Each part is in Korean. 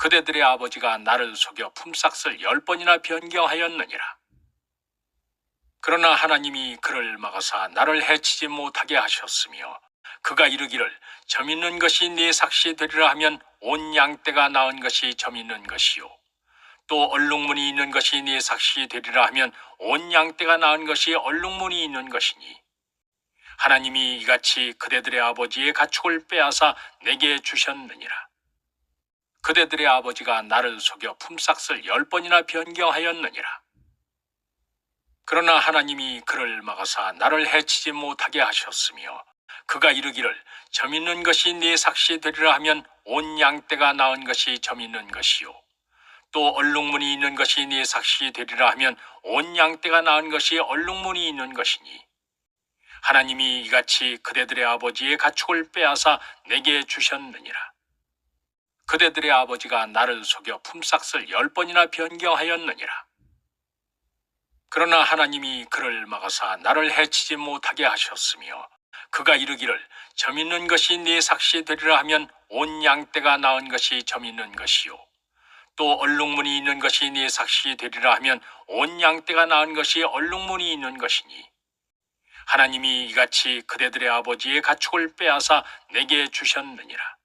그대들의 아버지가 나를 속여 품삯을 열 번이나 변경하였느니라. 그러나 하나님이 그를 막아사 나를 해치지 못하게 하셨으며 그가 이르기를 점 있는 것이 네 삭시 되리라 하면 온 양떼가 낳은 것이 점 있는 것이요. 또 얼룩무늬 있는 것이 네 삭시 되리라 하면 온 양떼가 낳은 것이 얼룩무늬 있는 것이니. 하나님이 이같이 그대들의 아버지의 가축을 빼앗아 내게 주셨느니라 그대들의 아버지가 나를 속여 품삯을 열 번이나 변경하였느니라. 그러나 하나님이 그를 막아사 나를 해치지 못하게 하셨으며 그가 이르기를 점 있는 것이 네 삭시 되리라 하면 온 양떼가 낳은 것이 점 있는 것이요. 또 얼룩무늬 있는 것이 네 삭시 되리라 하면 온 양떼가 낳은 것이 얼룩무늬 있는 것이니. 하나님이 이같이 그대들의 아버지의 가축을 빼앗아 내게 주셨느니라 그대들의 아버지가 나를 속여 품삯을 열 번이나 변경하였느니라. 그러나 하나님이 그를 막아사 나를 해치지 못하게 하셨으며 그가 이르기를 점 있는 것이 네 삭시 되리라 하면 온 양떼가 낳은 것이 점 있는 것이요. 또 얼룩무늬 있는 것이 네 삭시 되리라 하면 온 양떼가 낳은 것이 얼룩무늬 있는 것이니. 하나님이 이같이 그대들의 아버지의 가축을 빼앗아 내게 주셨느니라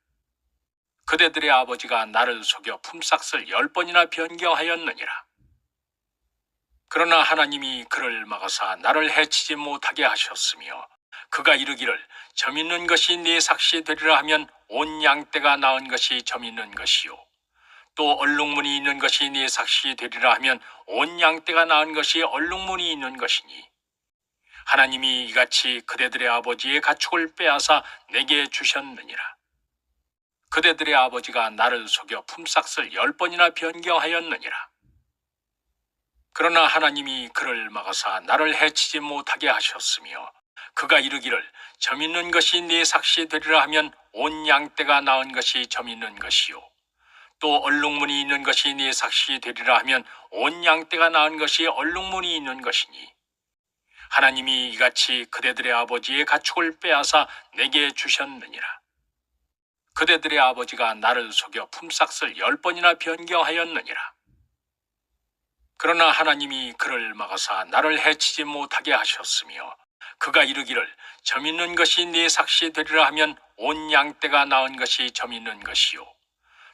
그대들의 아버지가 나를 속여 품삯을 열 번이나 변경하였느니라. 그러나 하나님이 그를 막아사 나를 해치지 못하게 하셨으며 그가 이르기를 점 있는 것이 네 삭시 되리라 하면 온 양떼가 낳은 것이 점 있는 것이요. 또 얼룩무늬 있는 것이 네 삭시 되리라 하면 온 양떼가 낳은 것이 얼룩무늬 있는 것이니. 하나님이 이같이 그대들의 아버지의 가축을 빼앗아 내게 주셨느니라 그대들의 아버지가 나를 속여 품삯을 열 번이나 변경하였느니라. 그러나 하나님이 그를 막아사 나를 해치지 못하게 하셨으며 그가 이르기를 점 있는 것이 네 삭시 되리라 하면 온 양떼가 낳은 것이 점 있는 것이요. 또 얼룩무늬 있는 것이 네 삭시 되리라 하면 온 양떼가 낳은 것이 얼룩무늬 있는 것이니. 하나님이 이같이 그대들의 아버지의 가축을 빼앗아 내게 주셨느니라 그대들의 아버지가 나를 속여 품삯을 열 번이나 변경하였느니라. 그러나 하나님이 그를 막아사 나를 해치지 못하게 하셨으며 그가 이르기를 점 있는 것이 네 삭시 되리라 하면 온 양떼가 낳은 것이 점 있는 것이요.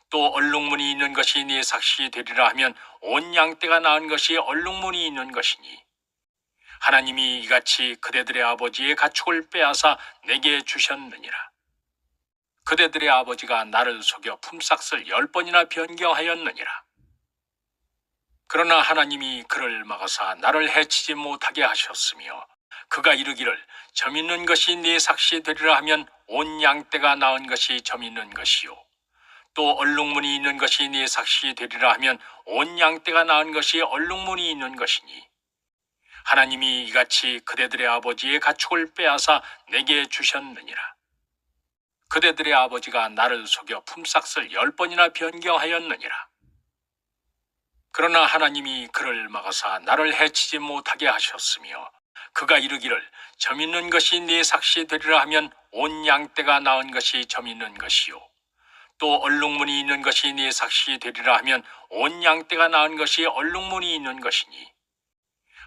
또 얼룩무늬 있는 것이 네 삭시 되리라 하면 온 양떼가 낳은 것이 얼룩무늬 있는 것이니. 하나님이 이같이 그대들의 아버지의 가축을 빼앗아 내게 주셨느니라 그대들의 아버지가 나를 속여 품삯을 열 번이나 변경하였느니라. 그러나 하나님이 그를 막아사 나를 해치지 못하게 하셨으며 그가 이르기를 점 있는 것이 네 삭시 되리라 하면 온 양떼가 낳은 것이 점 있는 것이요. 또 얼룩무늬 있는 것이 네 삭시 되리라 하면 온 양떼가 낳은 것이 얼룩무늬 있는 것이니. 하나님이 이같이 그대들의 아버지의 가축을 빼앗아 내게 주셨느니라 그대들의 아버지가 나를 속여 품삯을 열 번이나 변경하였느니라. 그러나 하나님이 그를 막아사 나를 해치지 못하게 하셨으며 그가 이르기를 점 있는 것이 네 삭시 되리라 하면 온 양떼가 낳은 것이 점 있는 것이요. 또 얼룩무늬 있는 것이 네 삭시 되리라 하면 온 양떼가 낳은 것이 얼룩무늬 있는 것이니.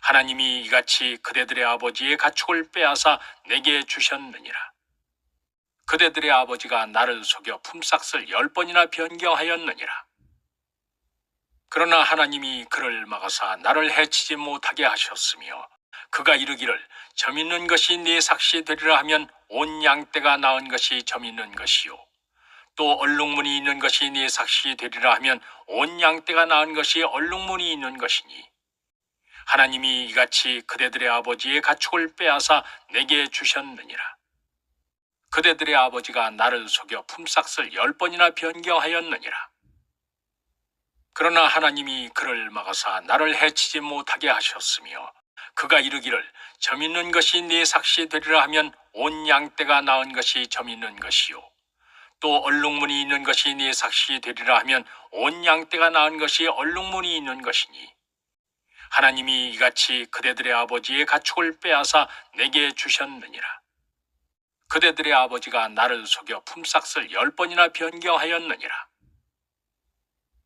하나님이 이같이 그대들의 아버지의 가축을 빼앗아 내게 주셨느니라 그대들의 아버지가 나를 속여 품삯을 열 번이나 변경하였느니라. 그러나 하나님이 그를 막아사 나를 해치지 못하게 하셨으며 그가 이르기를 점 있는 것이 네 삭시 되리라 하면 온 양떼가 낳은 것이 점 있는 것이요. 또 얼룩무늬 있는 것이 네 삭시 되리라 하면 온 양떼가 낳은 것이 얼룩무늬 있는 것이니. 하나님이 이같이 그대들의 아버지의 가축을 빼앗아 내게 주셨느니라 그대들의 아버지가 나를 속여 품삯을 열 번이나 변경하였느니라. 그러나 하나님이 그를 막아사 나를 해치지 못하게 하셨으며 그가 이르기를 점 있는 것이 네 삭시 되리라 하면 온 양떼가 낳은 것이 점 있는 것이요. 또 얼룩무늬 있는 것이 네 삭시 되리라 하면 온 양떼가 낳은 것이 얼룩무늬 있는 것이니. 하나님이 이같이 그대들의 아버지의 가축을 빼앗아 내게 주셨느니라 그대들의 아버지가 나를 속여 품삯을 열 번이나 변경하였느니라.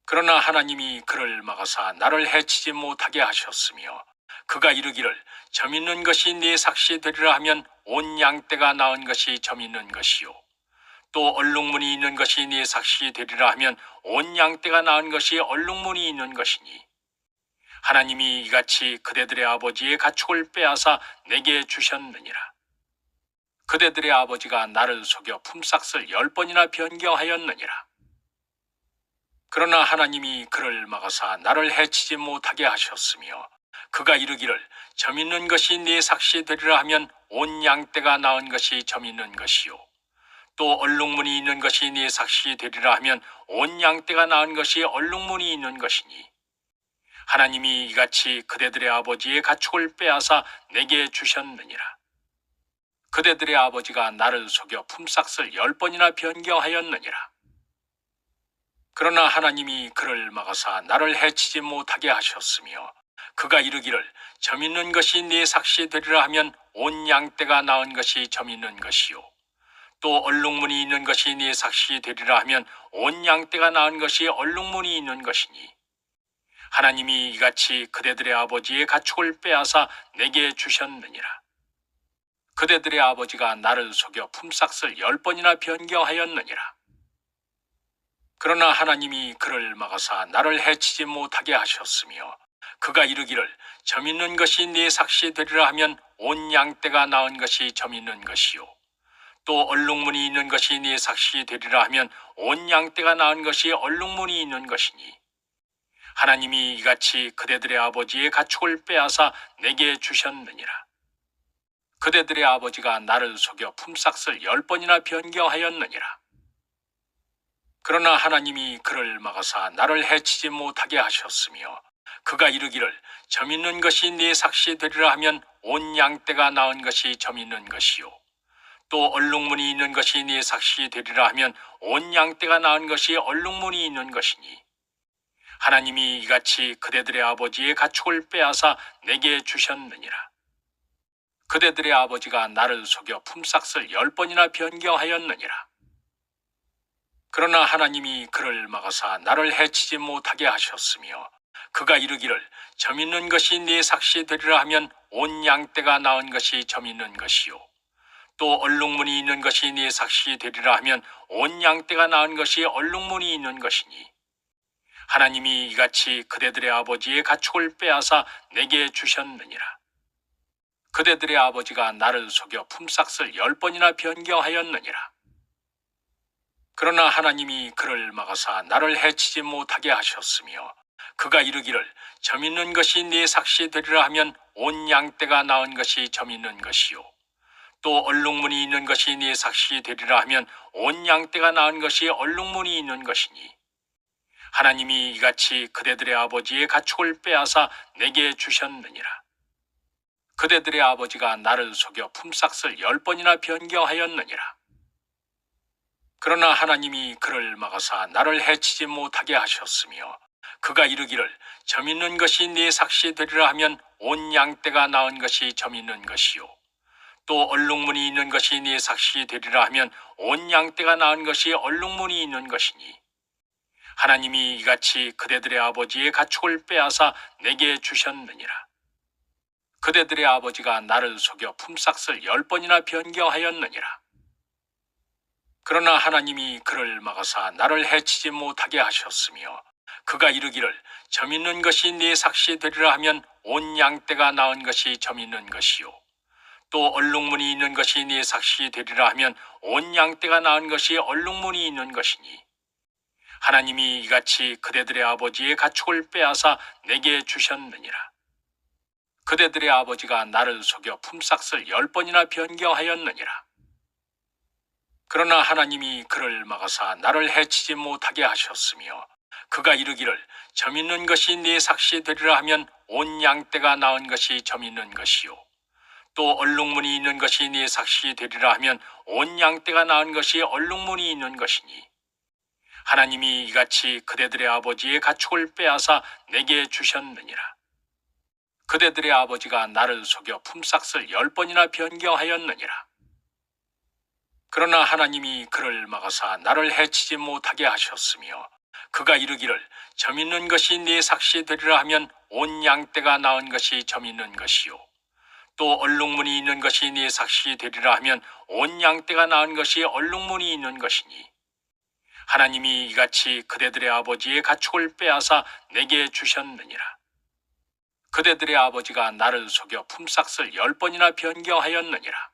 그러나 하나님이 그를 막아사 나를 해치지 못하게 하셨으며 그가 이르기를 점 있는 것이 네 삭시 되리라 하면 온 양떼가 낳은 것이 점 있는 것이요. 또 얼룩무늬 있는 것이 네 삭시 되리라 하면 온 양떼가 낳은 것이 얼룩무늬 있는 것이니 하나님이 이같이 그대들의 아버지의 가축을 빼앗아 내게 주셨느니라 그대들의 아버지가 나를 속여 품삯을 열 번이나 변경하였느니라. 그러나 하나님이 그를 막아사 나를 해치지 못하게 하셨으며 그가 이르기를 점 있는 것이 네 삭시 되리라 하면 온 양떼가 낳은 것이 점 있는 것이요. 또 얼룩무늬 있는 것이 네 삭시 되리라 하면 온 양떼가 낳은 것이 얼룩무늬 있는 것이니. 하나님이 이같이 그대들의 아버지의 가축을 빼앗아 내게 주셨느니라 그대들의 아버지가 나를 속여 품삯을 열 번이나 변경하였느니라. 그러나 하나님이 그를 막아사 나를 해치지 못하게 하셨으며 그가 이르기를 점 있는 것이 네 삭시 되리라 하면 온 양떼가 낳은 것이 점 있는 것이요. 또 얼룩무늬 있는 것이 네 삭시 되리라 하면 온 양떼가 낳은 것이 얼룩무늬 있는 것이니. 하나님이 이같이 그대들의 아버지의 가축을 빼앗아 내게 주셨느니라 그대들의 아버지가 나를 속여 품삯을 열 번이나 변경하였느니라. 그러나 하나님이 그를 막아사 나를 해치지 못하게 하셨으며 그가 이르기를 점 있는 것이 네 삭시 되리라 하면 온 양떼가 낳은 것이 점 있는 것이요. 또 얼룩무늬 있는 것이 네 삭시 되리라 하면 온 양떼가 낳은 것이 얼룩무늬 있는 것이니. 하나님이 이같이 그대들의 아버지의 가축을 빼앗아 내게 주셨느니라 그대들의 아버지가 나를 속여 품삯을 열 번이나 변경하였느니라. 그러나 하나님이 그를 막아사 나를 해치지 못하게 하셨으며 그가 이르기를 점 있는 것이 네 삭시 되리라 하면 온 양떼가 낳은 것이 점 있는 것이요. 또 얼룩무늬 있는 것이 네 삭시 되리라 하면 온 양떼가 낳은 것이 얼룩무늬 있는 것이니. 하나님이 이같이 그대들의 아버지의 가축을 빼앗아 내게 주셨느니라 그대들의 아버지가 나를 속여 품삯을 열 번이나 변경하였느니라. 그러나 하나님이 그를 막아사 나를 해치지 못하게 하셨으며 그가 이르기를 점 있는 것이 네 삭시 되리라 하면 온 양떼가 낳은 것이 점 있는 것이요. 또 얼룩무늬 있는 것이 네 삭시 되리라 하면 온 양떼가 낳은 것이 얼룩무늬 있는 것이니. 하나님이 이같이 그대들의 아버지의 가축을 빼앗아 내게 주셨느니라 그대들의 아버지가 나를 속여 품삯을 열 번이나 변경하였느니라. 그러나 하나님이 그를 막아사 나를 해치지 못하게 하셨으며 그가 이르기를 점 있는 것이 네 삭시 되리라 하면 온 양떼가 낳은 것이 점 있는 것이요. 또 얼룩무늬 있는 것이 네 삭시 되리라 하면 온 양떼가 낳은 것이 얼룩무늬 있는 것이니. 하나님이 이같이 그대들의 아버지의 가축을 빼앗아 내게 주셨느니라 그대들의 아버지가 나를 속여 품삯을 열 번이나 변경하였느니라. 그러나 하나님이 그를 막아사 나를 해치지 못하게 하셨으며 그가 이르기를 점 있는 것이 네 삭시 되리라 하면 온 양떼가 낳은 것이 점 있는 것이요. 또 얼룩무늬 있는 것이 네 삭시 되리라 하면 온 양떼가 낳은 것이 얼룩무늬 있는 것이니. 하나님이 이같이 그대들의 아버지의 가축을 빼앗아 내게 주셨느니라 그대들의 아버지가 나를 속여 품삯을 열 번이나 변경하였느니라. 그러나 하나님이 그를 막아사 나를 해치지 못하게 하셨으며 그가 이르기를 점 있는 것이 네 삭시 되리라 하면 온 양떼가 낳은 것이 점 있는 것이요. 또 얼룩무늬 있는 것이 네 삭시 되리라 하면 온 양떼가 낳은 것이 얼룩무늬 있는 것이니. 하나님이 이같이 그대들의 아버지의 가축을 빼앗아 내게 주셨느니라 그대들의 아버지가 나를 속여 품삯을 열 번이나 변경하였느니라. 그러나 하나님이 그를 막아사 나를 해치지 못하게 하셨으며 그가 이르기를 점 있는 것이 네 삭시 되리라 하면 온 양떼가 낳은 것이 점 있는 것이요. 또 얼룩무늬 있는 것이 네 삭시 되리라 하면 온 양떼가 낳은 것이 얼룩무늬 있는 것이니. 하나님이 이같이 그대들의 아버지의 가축을 빼앗아 내게 주셨느니라 그대들의 아버지가 나를 속여 품삯을 열 번이나 변경하였느니라. 그러나 하나님이 그를 막아사 나를 해치지 못하게 하셨으며 그가 이르기를 점 있는 것이 네 삭시 되리라 하면 온 양떼가 낳은 것이 점 있는 것이요. 또 얼룩무늬 있는 것이 네 삭시 되리라 하면 온 양떼가 낳은 것이 얼룩무늬 있는 것이니. 하나님이 이같이 그대들의 아버지의 가축을 빼앗아 내게 주셨느니라 그대들의 아버지가 나를 속여 품삯을 열 번이나 변경하였느니라.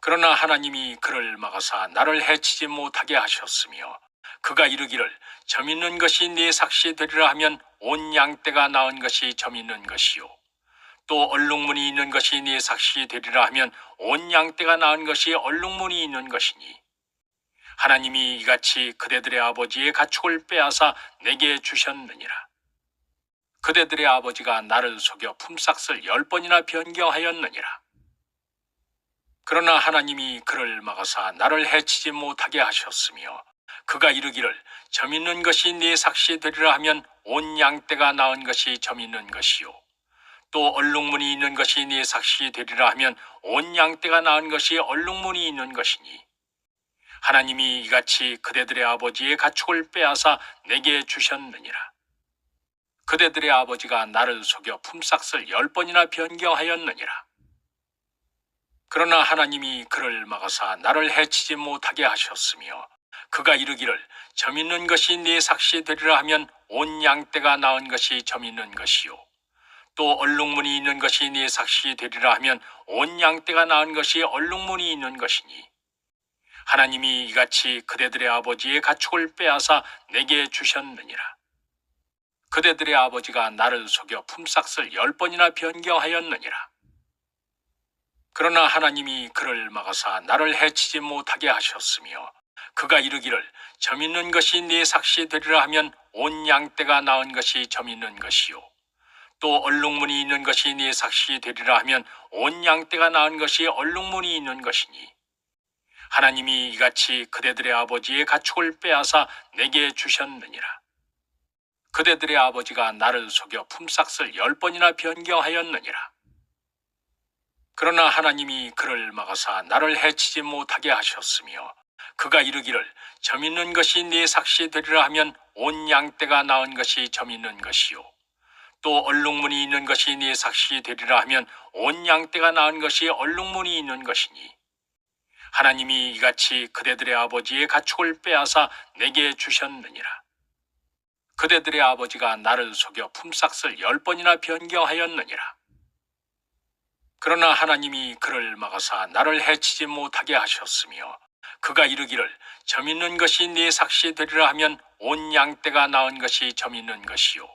그러나 하나님이 그를 막아사 나를 해치지 못하게 하셨으며 그가 이르기를 점 있는 것이 네 삭시 되리라 하면 온 양떼가 낳은 것이 점 있는 것이요. 또 얼룩무늬 있는 것이 네 삭시 되리라 하면 온 양떼가 낳은 것이 얼룩무늬 있는 것이니. 하나님이 이같이 그대들의 아버지의 가축을 빼앗아 내게 주셨느니라 그대들의 아버지가 나를 속여 품삯을 열 번이나 변경하였느니라. 그러나 하나님이 그를 막아사 나를 해치지 못하게 하셨으며 그가 이르기를 점 있는 것이 네 삭시 되리라 하면 온 양떼가 낳은 것이 점 있는 것이요. 또 얼룩무늬 있는 것이 네 삭시 되리라 하면 온 양떼가 낳은 것이 얼룩무늬 있는 것이니. 하나님이 이같이 그대들의 아버지의 가축을 빼앗아 내게 주셨느니라 그대들의 아버지가 나를 속여 품삯을 열 번이나 변경하였느니라. 그러나 하나님이 그를 막아사 나를 해치지 못하게 하셨으며 그가 이르기를 점 있는 것이 네 삭시 되리라 하면 온 양떼가 낳은 것이 점 있는 것이요. 또 얼룩무늬 있는 것이 네 삭시 되리라 하면 온 양떼가 낳은 것이 얼룩무늬 있는 것이니. 하나님이 이같이 그대들의 아버지의 가축을 빼앗아 내게 주셨느니라 그대들의 아버지가 나를 속여 품삯을 열 번이나 변경하였느니라. 그러나 하나님이 그를 막아사 나를 해치지 못하게 하셨으며 그가 이르기를 점 있는 것이 네 삭시 되리라 하면 온 양떼가 낳은 것이 점 있는 것이요. 또 얼룩무늬 있는 것이 네 삭시 되리라 하면 온 양떼가 낳은 것이 얼룩무늬 있는 것이니. 하나님이 이같이 그대들의 아버지의 가축을 빼앗아 내게 주셨느니라 그대들의 아버지가 나를 속여 품삯을 열 번이나 변경하였느니라. 그러나 하나님이 그를 막아사 나를 해치지 못하게 하셨으며 그가 이르기를 점 있는 것이 네 삭시 되리라 하면 온 양떼가 낳은 것이 점 있는 것이요. 또 얼룩무늬 있는 것이 네 삭시 되리라 하면 온 양떼가 낳은 것이 얼룩무늬 있는 것이니. 하나님이 이같이 그대들의 아버지의 가축을 빼앗아 내게 주셨느니라 그대들의 아버지가 나를 속여 품삯을 열 번이나 변경하였느니라. 그러나 하나님이 그를 막아사 나를 해치지 못하게 하셨으며 그가 이르기를 점 있는 것이 네 삭시 되리라 하면 온 양떼가 낳은 것이 점 있는 것이요.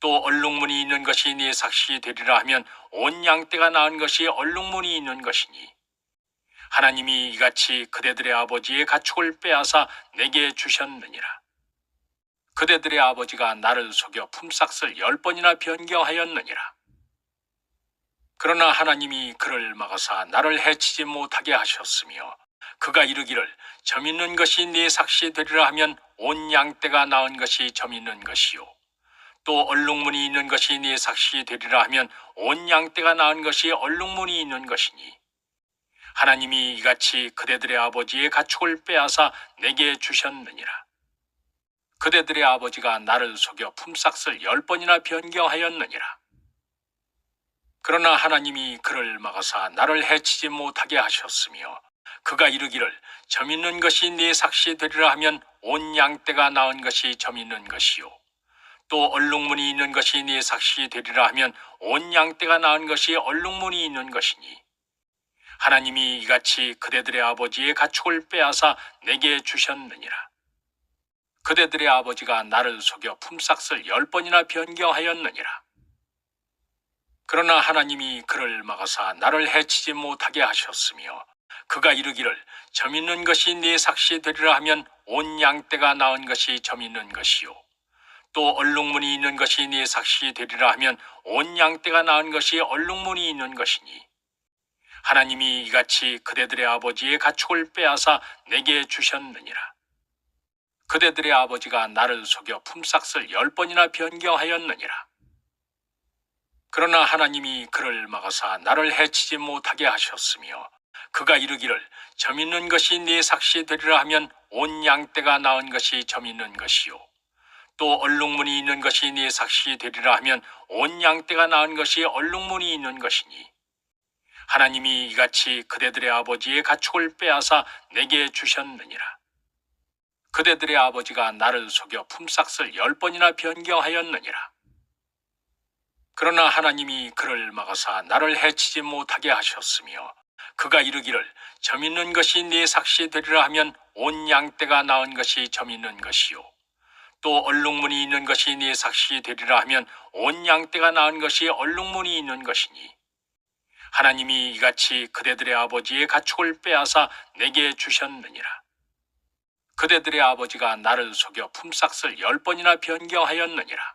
또 얼룩무늬 있는 것이 네 삭시 되리라 하면 온 양떼가 낳은 것이 얼룩무늬 있는 것이니. 하나님이 이같이 그대들의 아버지의 가축을 빼앗아 내게 주셨느니라 그대들의 아버지가 나를 속여 품삯을 열 번이나 변경하였느니라. 그러나 하나님이 그를 막아사 나를 해치지 못하게 하셨으며 그가 이르기를 점 있는 것이 네 삭시 되리라 하면 온 양떼가 낳은 것이 점 있는 것이요. 또 얼룩무늬 있는 것이 네 삭시 되리라 하면 온 양떼가 낳은 것이 얼룩무늬 있는 것이니. 하나님이 이같이 그대들의 아버지의 가축을 빼앗아 내게 주셨느니라 그대들의 아버지가 나를 속여 품삯을 열 번이나 변경하였느니라. 그러나 하나님이 그를 막아사 나를 해치지 못하게 하셨으며 그가 이르기를 점 있는 것이 네 삭시 되리라 하면 온 양떼가 낳은 것이 점 있는 것이요. 또 얼룩무늬 있는 것이 네 삭시 되리라 하면 온 양떼가 낳은 것이 얼룩무늬 있는 것이니. 하나님이 이같이 그대들의 아버지의 가축을 빼앗아 내게 주셨느니라 그대들의 아버지가 나를 속여 품삯을 열 번이나 변경하였느니라. 그러나 하나님이 그를 막아사 나를 해치지 못하게 하셨으며 그가 이르기를 점 있는 것이 네 삭시 되리라 하면 온 양떼가 낳은 것이 점 있는 것이요. 또 얼룩무늬 있는 것이 네 삭시 되리라 하면 온 양떼가 낳은 것이 얼룩무늬 있는 것이니. 하나님이 이같이 그대들의 아버지의 가축을 빼앗아 내게 주셨느니라 그대들의 아버지가 나를 속여 품삯을 열 번이나 변경하였느니라. 그러나 하나님이 그를 막아사 나를 해치지 못하게 하셨으며 그가 이르기를 점 있는 것이 네 삭시 되리라 하면 온 양떼가 낳은 것이 점 있는 것이요. 또 얼룩무늬 있는 것이 네 삭시 되리라 하면 온 양떼가 낳은 것이 얼룩무늬 있는 것이니. 하나님이 이같이 그대들의 아버지의 가축을 빼앗아 내게 주셨느니라 그대들의 아버지가 나를 속여 품삯을 열 번이나 변경하였느니라. 그러나 하나님이 그를 막아사 나를 해치지 못하게 하셨으며 그가 이르기를 점 있는 것이 네 삭시 되리라 하면 온 양떼가 낳은 것이 점 있는 것이요. 또 얼룩무늬 있는 것이 네 삭시 되리라 하면 온 양떼가 낳은 것이 얼룩무늬 있는 것이니. 하나님이 이같이 그대들의 아버지의 가축을 빼앗아 내게 주셨느니라 그대들의 아버지가 나를 속여 품삯을 열 번이나 변경하였느니라.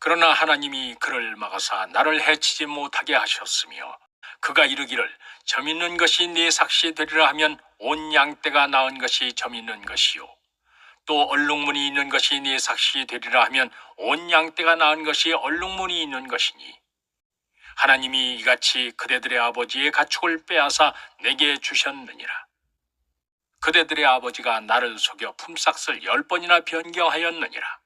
그러나 하나님이 그를 막아사 나를 해치지 못하게 하셨으며 그가 이르기를 점 있는 것이 네 삭시 되리라 하면 온 양떼가 낳은 것이 점 있는 것이요. 또 얼룩무늬 있는 것이 네 삭시 되리라 하면 온 양떼가 낳은 것이 얼룩무늬 있는 것이니. 하나님이 이같이 그대들의 아버지의 가축을 빼앗아 내게 주셨느니라 그대들의 아버지가 나를 속여 품삯을 열 번이나 변경하였느니라.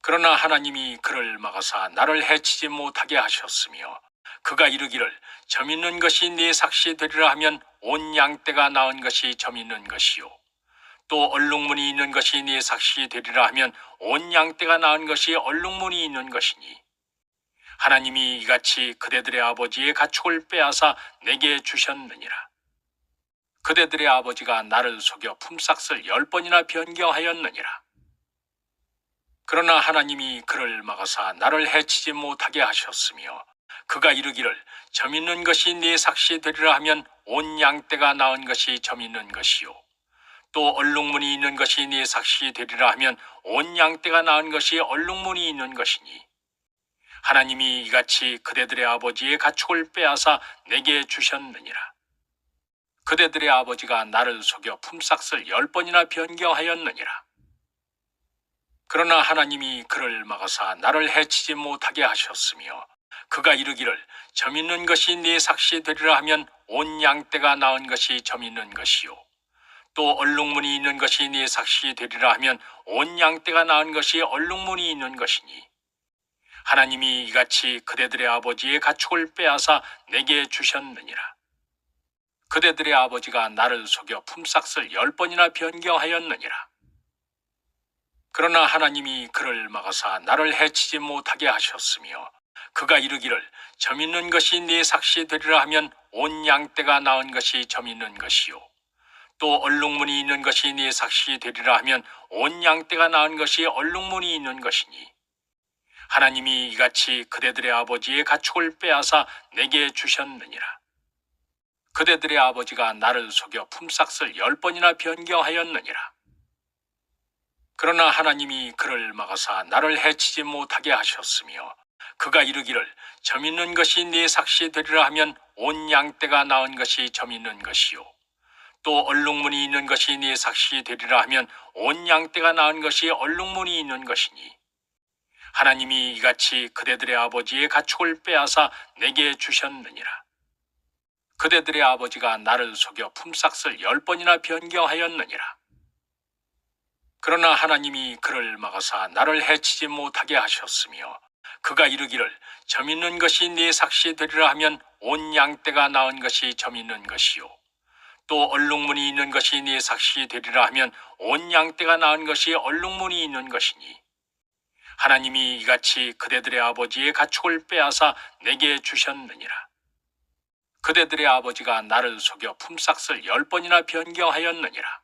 그러나 하나님이 그를 막아사 나를 해치지 못하게 하셨으며 그가 이르기를 점 있는 것이 네 삭시 되리라 하면 온 양떼가 낳은 것이 점 있는 것이요. 또 얼룩무늬 있는 것이 네 삭시 되리라 하면 온 양떼가 낳은 것이 얼룩무늬 있는 것이니. 하나님이 이같이 그대들의 아버지의 가축을 빼앗아 내게 주셨느니라 그대들의 아버지가 나를 속여 품삯을 열 번이나 변경하였느니라. 그러나 하나님이 그를 막아사 나를 해치지 못하게 하셨으며 그가 이르기를 점 있는 것이 네 삭시 되리라 하면 온 양떼가 낳은 것이 점 있는 것이요. 또 얼룩무늬 있는 것이 네 삭시 되리라 하면 온 양떼가 낳은 것이 얼룩무늬 있는 것이니. 하나님이 이같이 그대들의 아버지의 가축을 빼앗아 내게 주셨느니라 그대들의 아버지가 나를 속여 품삯을 열 번이나 변경하였느니라. 그러나 하나님이 그를 막아사 나를 해치지 못하게 하셨으며 그가 이르기를 점 있는 것이 네 삭시 되리라 하면 온 양떼가 낳은 것이 점 있는 것이요. 또 얼룩무늬 있는 것이 네 삭시 되리라 하면 온 양떼가 낳은 것이 얼룩무늬 있는 것이니. 하나님이 이같이 그대들의 아버지의 가축을 빼앗아 내게 주셨느니라 그대들의 아버지가 나를 속여 품삯을 열 번이나 변경하였느니라. 그러나 하나님이 그를 막아사 나를 해치지 못하게 하셨으며 그가 이르기를 점 있는 것이 네 삭시 되리라 하면 온 양떼가 낳은 것이 점 있는 것이요. 또 얼룩무늬 있는 것이 네 삭시 되리라 하면 온 양떼가 낳은 것이 얼룩무늬 있는 것이니. 하나님이 이같이 그대들의 아버지의 가축을 빼앗아 내게 주셨느니라 그대들의 아버지가 나를 속여 품삯을 열 번이나 변경하였느니라. 그러나 하나님이 그를 막아사 나를 해치지 못하게 하셨으며 그가 이르기를 점 있는 것이 네 삭시 되리라 하면 온 양떼가 낳은 것이 점 있는 것이요. 또 얼룩무늬 있는 것이 네 삭시 되리라 하면 온 양떼가 낳은 것이 얼룩무늬 있는 것이니. 하나님이 이같이 그대들의 아버지의 가축을 빼앗아 내게 주셨느니라 그대들의 아버지가 나를 속여 품삯을 열 번이나 변경하였느니라. 그러나 하나님이 그를 막아사 나를 해치지 못하게 하셨으며 그가 이르기를 점 있는 것이 네 삭시 되리라 하면 온 양떼가 낳은 것이 점 있는 것이요. 또 얼룩무늬 있는 것이 네 삭시 되리라 하면 온 양떼가 낳은 것이 얼룩무늬 있는 것이니. 하나님이 이같이 그대들의 아버지의 가축을 빼앗아 내게 주셨느니라 그대들의 아버지가 나를 속여 품삯을 열 번이나 변경하였느니라.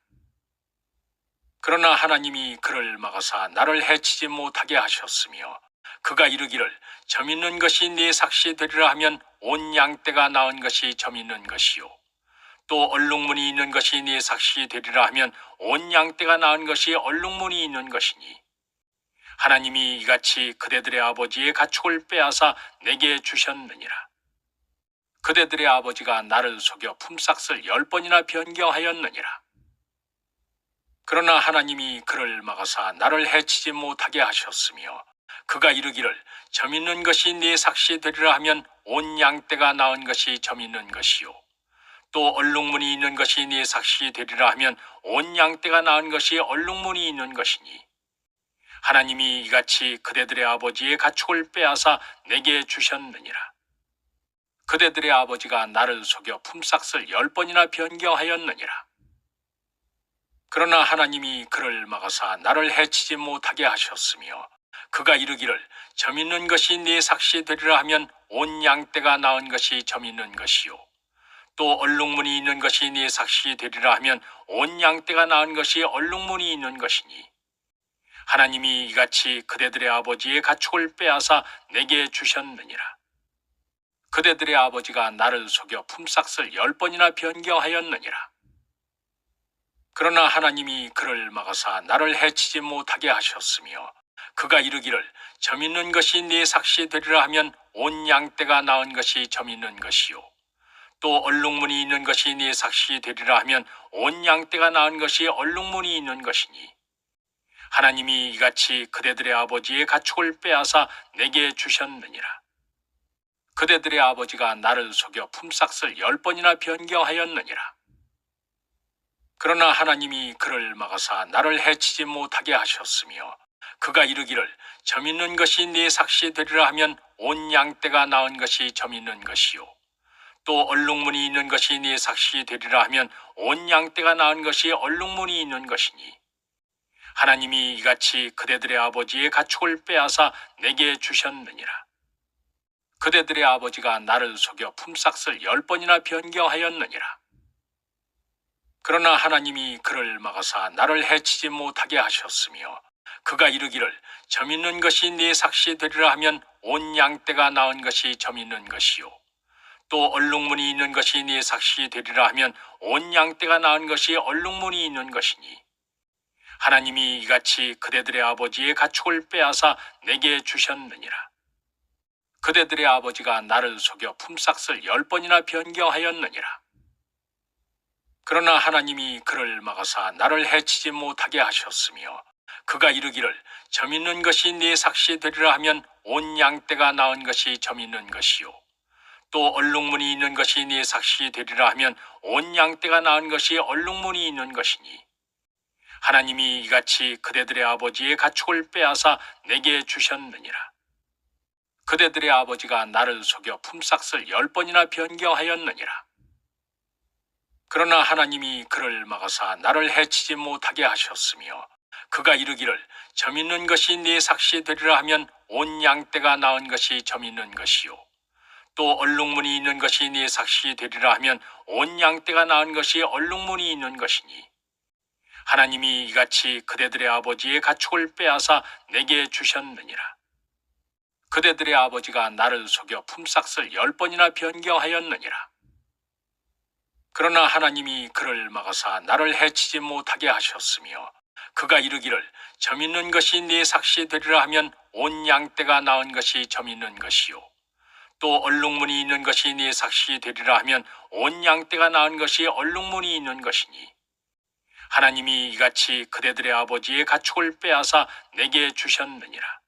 그러나 하나님이 그를 막아사 나를 해치지 못하게 하셨으며 그가 이르기를 점 있는 것이 네 삭시 되리라 하면 온 양떼가 낳은 것이 점 있는 것이요. 또 얼룩무늬 있는 것이 네 삭시 되리라 하면 온 양떼가 낳은 것이 얼룩무늬 있는 것이니. 하나님이 이같이 그대들의 아버지의 가축을 빼앗아 내게 주셨느니라 그대들의 아버지가 나를 속여 품삯을 열 번이나 변경하였느니라. 그러나 하나님이 그를 막아사 나를 해치지 못하게 하셨으며 그가 이르기를 점 있는 것이 네 삭시 되리라 하면 온 양떼가 낳은 것이 점 있는 것이요. 또 얼룩무늬 있는 것이 네 삭시 되리라 하면 온 양떼가 낳은 것이 얼룩무늬 있는 것이니. 하나님이 이같이 그대들의 아버지의 가축을 빼앗아 내게 주셨느니라 그대들의 아버지가 나를 속여 품삯을 열 번이나 변경하였느니라. 그러나 하나님이 그를 막아사 나를 해치지 못하게 하셨으며 그가 이르기를 점 있는 것이 네 삭시 되리라 하면 온 양떼가 낳은 것이 점 있는 것이요. 또 얼룩무늬 있는 것이 네 삭시 되리라 하면 온 양떼가 낳은 것이 얼룩무늬 있는 것이니 하나님이 이같이 그대들의 아버지의 가축을 빼앗아 내게 주셨느니라 그대들의 아버지가 나를 속여 품삯을 열 번이나 변경하였느니라. 그러나 하나님이 그를 막아사 나를 해치지 못하게 하셨으며 그가 이르기를 점 있는 것이 네 삭시 되리라 하면 온 양떼가 낳은 것이 점 있는 것이요. 또 얼룩무늬 있는 것이 네 삭시 되리라 하면 온 양떼가 낳은 것이 얼룩무늬 있는 것이니. 하나님이 이같이 그대들의 아버지의 가축을 빼앗아 내게 주셨느니라 그대들의 아버지가 나를 속여 품삯을 열 번이나 변경하였느니라. 그러나 하나님이 그를 막아사 나를 해치지 못하게 하셨으며 그가 이르기를 점 있는 것이 네 삭시 되리라 하면 온 양떼가 낳은 것이 점 있는 것이요. 또 얼룩무늬 있는 것이 네 삭시 되리라 하면 온 양떼가 낳은 것이 얼룩무늬 있는 것이니. 하나님이 이같이 그대들의 아버지의 가축을 빼앗아 내게 주셨느니라 그대들의 아버지가 나를 속여 품삯을 열 번이나 변경하였느니라. 그러나 하나님이 그를 막아사 나를 해치지 못하게 하셨으며 그가 이르기를 점 있는 것이 네 삭시 되리라 하면 온 양떼가 낳은 것이 점 있는 것이요. 또 얼룩무늬 있는 것이 네 삭시 되리라 하면 온 양떼가 낳은 것이 얼룩무늬 있는 것이니. 하나님이 이같이 그대들의 아버지의 가축을 빼앗아 내게 주셨느니라 그대들의 아버지가 나를 속여 품삯을 열 번이나 변경하였느니라. 그러나 하나님이 그를 막아사 나를 해치지 못하게 하셨으며 그가 이르기를 점 있는 것이 네 삭시 되리라 하면 온 양떼가 낳은 것이 점 있는 것이요. 또 얼룩무늬 있는 것이 네 삭시 되리라 하면 온 양떼가 낳은 것이 얼룩무늬 있는 것이니. 하나님이 이같이 그대들의 아버지의 가축을 빼앗아 내게 주셨느니라 그대들의 아버지가 나를 속여 품삯을 열 번이나 변경하였느니라. 그러나 하나님이 그를 막아사 나를 해치지 못하게 하셨으며 그가 이르기를 점 있는 것이 네 삭시 되리라 하면 온 양떼가 낳은 것이 점 있는 것이요. 또 얼룩무늬 있는 것이 네 삭시 되리라 하면 온 양떼가 낳은 것이 얼룩무늬 있는 것이니. 하나님이 이같이 그대들의 아버지의 가축을 빼앗아 내게 주셨느니라 그대들의 아버지가 나를 속여 품삯을 열 번이나 변경하였느니라. 그러나 하나님이 그를 막아사 나를 해치지 못하게 하셨으며 그가 이르기를 점 있는 것이 네 삭시 되리라 하면 온 양떼가 낳은 것이 점 있는 것이요. 또 얼룩무늬 있는 것이 네 삭시 되리라 하면 온 양떼가 낳은 것이 얼룩무늬 있는 것이니. 하나님이 이같이 그대들의 아버지의 가축을 빼앗아 내게 주셨느니라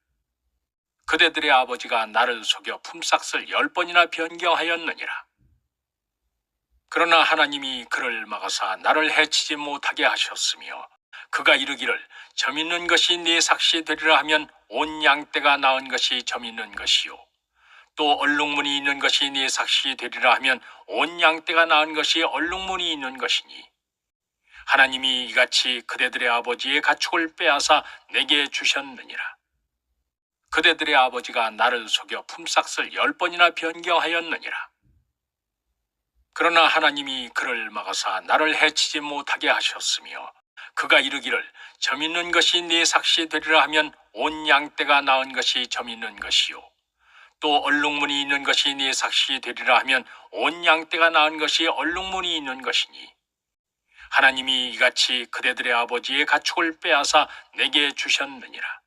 그대들의 아버지가 나를 속여 품삯을 열 번이나 변경하였느니라. 그러나 하나님이 그를 막아사 나를 해치지 못하게 하셨으며 그가 이르기를 점 있는 것이 네 삭시 되리라 하면 온 양떼가 낳은 것이 점 있는 것이요. 또 얼룩무늬 있는 것이 네 삭시 되리라 하면 온 양떼가 낳은 것이 얼룩무늬 있는 것이니. 하나님이 이같이 그대들의 아버지의 가축을 빼앗아 내게 주셨느니라 그대들의 아버지가 나를 속여 품삯을 열 번이나 변경하였느니라. 그러나 하나님이 그를 막아사 나를 해치지 못하게 하셨으며 그가 이르기를 점 있는 것이 네 삭시 되리라 하면 온 양떼가 낳은 것이 점 있는 것이요. 또 얼룩무늬 있는 것이 네 삭시 되리라 하면 온 양떼가 낳은 것이 얼룩무늬 있는 것이니. 하나님이 이같이 그대들의 아버지의 가축을 빼앗아 내게 주셨느니라